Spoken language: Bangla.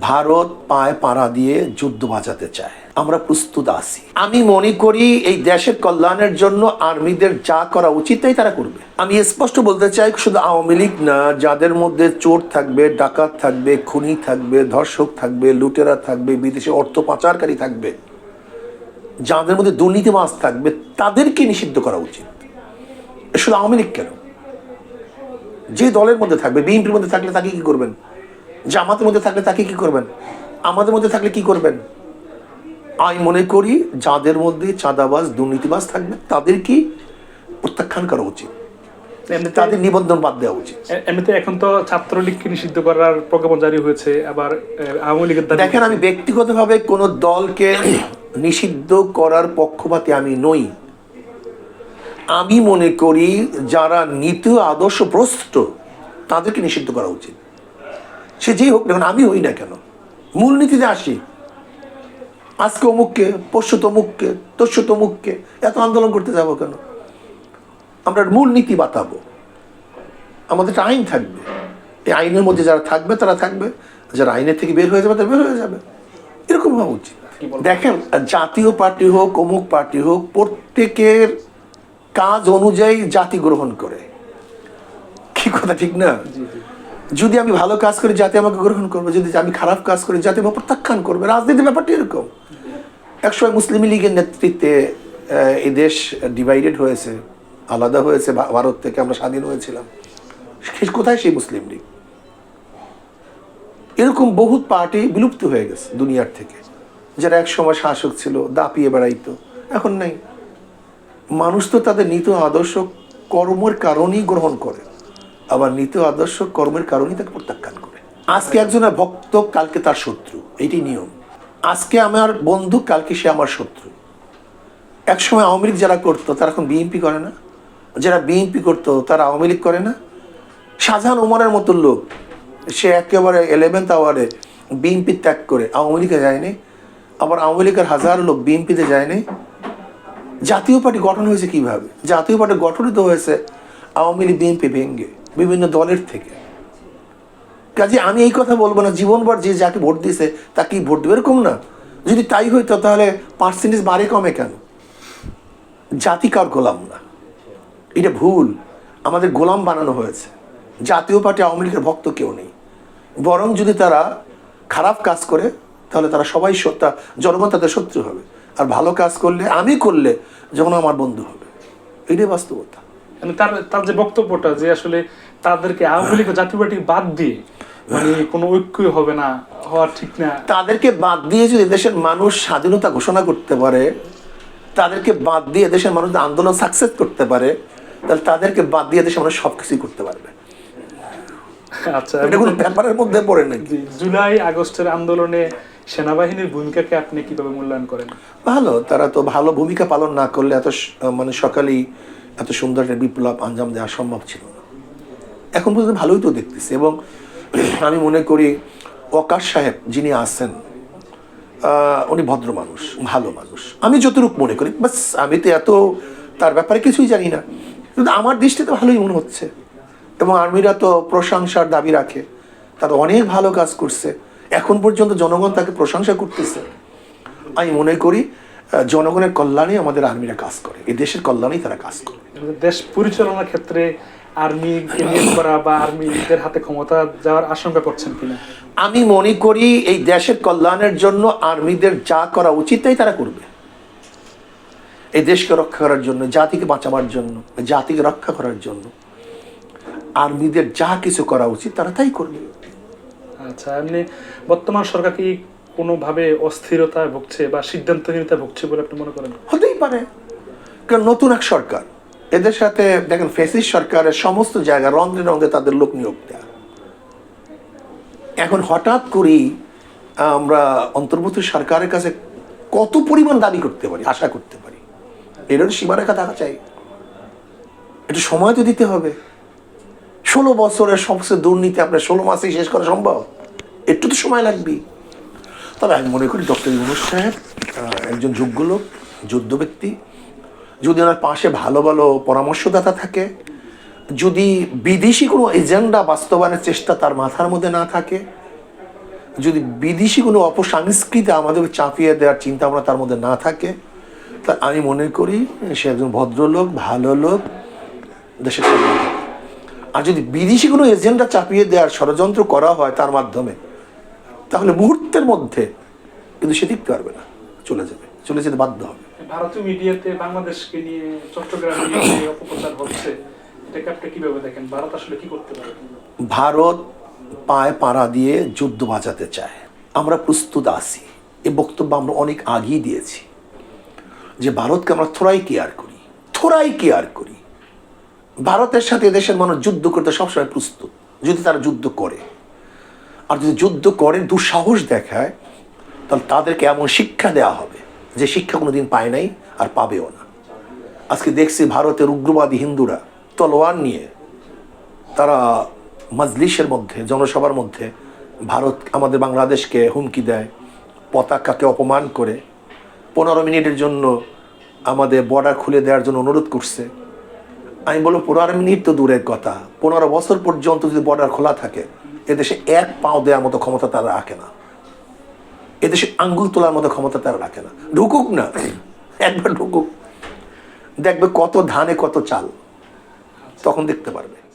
ভারত পায়ে পাড়া দিয়ে যুদ্ধ বাঁচাতে চায়। আমরা প্রস্তুত আছি। আমি মনে করি এই দেশের কল্যাণের জন্য আর্মিদের যা করা উচিত তাই তারা করবে। আমি স্পষ্ট বলতে চাই, শুধু আওয়ামী লীগ না, যাদের মধ্যে চোর থাকবে, ডাকাত থাকবে, খুনি থাকবে, ধর্ষক থাকবে, লুটেরা থাকবে, বিদেশে অর্থ পাচারকারী থাকবে, যাদের মধ্যে দুর্নীতিবাজ থাকবে, তাদেরকে নিষিদ্ধ করা উচিত। শুধু আওয়ামী লীগ কেন? যে দলের মধ্যে থাকবে, বিএনপির মধ্যে থাকলে তাকে কি করবেন? জামাতের মধ্যে থাকলে তাকে কি করবেন? আমাদের মধ্যে থাকলে কি করবেন? আমি মনে করি যাদের মধ্যে চাঁদাবাজ দুর্নীতিবাজ থাকবে তাদেরকে প্রত্যাখ্যান করা উচিত। তাদের নিবন্ধন বাদ দেওয়া উচিত। এমনিতে এখন তো ছাত্রলীগকে নিষিদ্ধ করার প্রজ্ঞাপন জারি হয়েছে আবার আওয়ামী লীগের দেখেন আমি ব্যক্তিগতভাবে কোনো দলকে নিষিদ্ধ করার পক্ষপাতে আমি নই। আমি মনে করি যারা নীতি আদর্শ প্রস্ত তাদেরকে নিষিদ্ধ করা উচিত। সে যেই হোক না কেন, আমি হই না কেন? মূলনীতিতে আসি। আজকে অমুককে পরশু তমুককে তস্যু তমুককে এত আন্দোলন করতে যাব কেন? আমরা মূল নীতি বাতাবো আমাদের একটা আইন থাকবে। এই আইনের মধ্যে যারা থাকবে তারা থাকবে। যারা আইনের থেকে বের হয়ে যাবে তারা বের হয়ে যাবে। এরকম হওয়া উচিত। দেখেন জাতীয় পার্টি হোক অমুক পার্টি হোক প্রত্যেকের কাজ অনুযায়ী জাতি গ্রহণ করে। কি কথা ঠিক না? যদি আমি ভালো কাজ করি, জাতি আমাকে গ্রহণ করবে। যদি আমি খারাপ কাজ করি, জাতি আমাকে প্রত্যাখ্যান করবে। রাজনীতির ব্যাপারটা এরকম। একসময় মুসলিম লীগের নেতৃত্বে এই দেশ ডিভাইডেড হয়েছে, আলাদা হয়েছে ভারত থেকে আমরা স্বাধীন হয়েছিলাম। কোথায় সেই মুসলিম লীগ? এরকম বহুত পার্টি বিলুপ্ত হয়ে গেছে দুনিয়ার থেকে। যারা এক সময় শাসক ছিল, দাপিয়ে বেড়াইতো, এখন নাই। মানুষ তো তাদের নীত আদর্শ কর্মের কারণেই গ্রহণ করে। আবার নীত আদর্শ কর্মের কারণেই তাকে প্রত্যাখ্যান করে। আজকে একজনের ভক্ত, কালকে তার শত্রু এটি নিয়ম। আজকে আমার বন্ধু, কালকে সে আমার শত্রু। একসময় আওয়ামী লীগ যারা করতো, তারা এখন বিএনপি করে না। যারা বিএনপি করতো, তারা আওয়ামী লীগ করে না। শাহজাহান ওমরের মতো লোক, সে একেবারে ইলেভেন্থ আওয়ারে বিএনপি ত্যাগ করে আওয়ামী লীগে যায়নি। আবার আওয়ামী লীগের হাজার লোক বিএনপিতে যায়নি। জাতীয় পার্টি গঠন হয়েছে কীভাবে? জাতীয় পার্টি গঠনিত হয়েছে, আওয়ামী লীগ বিএনপি ভেঙ্গে। বিভিন্ন দলের থেকে। কাজে আমি এই কথা বলব না, জীবনভর যে যাকে ভোট দিয়েছে তাকেই ভোট দেবে, এরকম না। যদি তাই হইতো তাহলে পার্সেন্টেজ বাড়ে কমে কেন? জাতি কার গোলাম না? এটা ভুল। আমাদের গোলাম বানানো হয়েছে। জাতীয় পার্টি আওয়ামী লীগের ভক্ত কেউ নেই। বরং যদি তারা খারাপ কাজ করে, তাহলে তারা সবাই সত্তা, জনগণ তাদের শত্রু হবে। আর ভালো কাজ করলে, আমি করলে যখন আমার বন্ধু হবে। এটাই বাস্তবতা। মানে তার তার যে বক্তব্যটা যে আসলে তাদেরকে আওয়ামী লীগ জাতীয় পার্টি বাদ দিয়ে মানে কোনো ঐক্যই হবে না হওয়া ঠিক না। তাদেরকে বাদ দিয়ে যদি দেশের মানুষ স্বাধীনতা ঘোষণা করতে পারে তাদেরকে বাদ দিয়ে দেশের মানুষ আন্দোলন সাকসেস করতে পারে তাহলে তাদেরকে বাদ দিয়ে দেশের মানুষ সব কিছুই করতে পারবে। আচ্ছা। এটা কোনো ব্যাপারের মধ্যে পড়ে নাকি? জুলাই আগস্টের আন্দোলনে সেনাবাহিনীর ভূমিকাকে আপনি কীভাবে মূল্যায়ন করেন? ভালো তারা তো ভালো ভূমিকা পালন না করলে এত মানে সকালেই এত সুন্দর একটা বিপ্লব আঞ্জাম দেওয়া সম্ভব ছিল না। এখন পর্যন্ত ভালোই তো দেখতেছি এবং আমি মনে করি ওকাশ সাহেব যিনি আছেন উনি ভদ্র মানুষ, ভালো মানুষ। আমি যতটুক মনে করি, বাস আমি তো এত তার ব্যাপারে কিছুই জানি না। কিন্তু আমার দৃষ্টিতে ভালোই মনে হচ্ছে। এবং আর্মিরা তো প্রশংসার দাবি রাখে, তারা অনেক ভালো কাজ করছে। এখন পর্যন্ত জনগণ তাকে প্রশংসা করতেছে। আমি মনে করি জনগণের কল্যাণে আমাদের আর্মিরা কাজ করে, এই দেশের কল্যাণেই তারা কাজ করে। দেশ পরিচালনার ক্ষেত্রে আর্মিকে নিয়োগ করা বা আর্মিদের হাতে ক্ষমতা যাওয়ার আশঙ্কা করছেন কিনা? আমি মনে করি এই দেশের কল্যাণের জন্য আর্মিদের যা করা উচিত তাই তারা করবে। এই দেশকে রক্ষা করার জন্য জাতিকে বাঁচাবার জন্য জাতিকে রক্ষা করার জন্য আর্মিদের যা কিছু করা উচিত তারা তাই করবে। আচ্ছা এমনি বর্তমান সরকার কি কোনোভাবে অস্থিরতায় ভুগছে বা সিদ্ধান্তহীনতায় ভুগছে বলে আপনি মনে করেন? হতেই পারে। কারণ নতুন এক সরকার। এদের সাথে দেখেন ফেসিস সরকারের সমস্ত জায়গা রন্ধে রন্ধে তাদের লোক নিয়োগ দেয়া। এখন হঠাৎ করেই আমরা অন্তর্বর্তী সরকারের কাছে কত পরিমাণ দাবি করতে পারি, আশা করতে পারি। এরও সীমারেখা থাকা চাই। একটু সময় তো দিতে হবে। ষোলো বছরের সবচেয়ে দুর্নীতি আপনার ষোলো মাসেই শেষ করা সম্ভব। একটু তো সময় লাগবেই তবে আমি মনে করি ডক্টর ইউনুস সাহেব একজন যোগ্য লোক, যোগ্য ব্যক্তি। যদি ওনার পাশে ভালো ভালো পরামর্শদাতা থাকে, যদি বিদেশি কোনো এজেন্ডা বাস্তবায়নের চেষ্টা তার মাথার মধ্যে না থাকে, যদি বিদেশি কোনো অপসংস্কৃতি আমাদের চাপিয়ে দেওয়ার চিন্তা ভাবনা তার মধ্যে না থাকে, তা আমি মনে করি সে একজন ভদ্রলোক, ভালো লোক, দেশের আর যদি বিদেশি কোনো এজেন্ডা চাপিয়ে দেওয়ার ষড়যন্ত্র করা হয় তার মাধ্যমে, তাহলে মুহূর্তের মধ্যে কিন্তু সে টিকতে পারবে না, চলে যাবে, চলে যেতে বাধ্য হবে। ভারতীয় মিডিয়াতে বাংলাদেশকে নিয়ে, চট্টগ্রাম নিয়ে অপপ্রচার হচ্ছে এটাকে কীভাবে দেখেন? ভারত আসলে কি করতে পারে? ভারত পায়ে পাড়া দিয়ে যুদ্ধ বাঁচাতে চায়। আমরা প্রস্তুত আছি। এ বক্তব্য আমরা অনেক আগেই দিয়েছি যে ভারতকে আমরা থোড়াই কেয়ার করি, থোড়াই কেয়ার করি। ভারতের সাথে এদেশের মানুষ যুদ্ধ করতে সবসময় প্রস্তুত, যদি তারা যুদ্ধ করে। আর যদি যুদ্ধ করে, দুঃসাহস দেখায়, তাহলে তাদেরকে এমন শিক্ষা দেওয়া হবে যে শিক্ষা কোনোদিন পায় নাই আর পাবেও না। আজকে দেখছি ভারতের উগ্রবাদী হিন্দুরা তলোয়ার নিয়ে তারা মজলিসের মধ্যে, জনসভার মধ্যে ভারত, আমাদের বাংলাদেশকে হুমকি দেয়, পতাকাকে অপমান করে। পনেরো মিনিটের জন্য আমাদের বর্ডার খুলে দেওয়ার জন্য অনুরোধ করছে। আমি বলব পনেরো মিনিট তো দূরের কথা। পনেরো বছর পর্যন্ত যদি বর্ডার খোলা থাকে, এদেশে এক পাও দেওয়ার মতো ক্ষমতা তারা রাখে না। এদেশে আঙ্গুল তোলার মতো ক্ষমতা তারা রাখে না। ঢুকুক না। একবার ঢুকুক। দেখবে কত ধানে কত চাল। তখন দেখতে পারবে।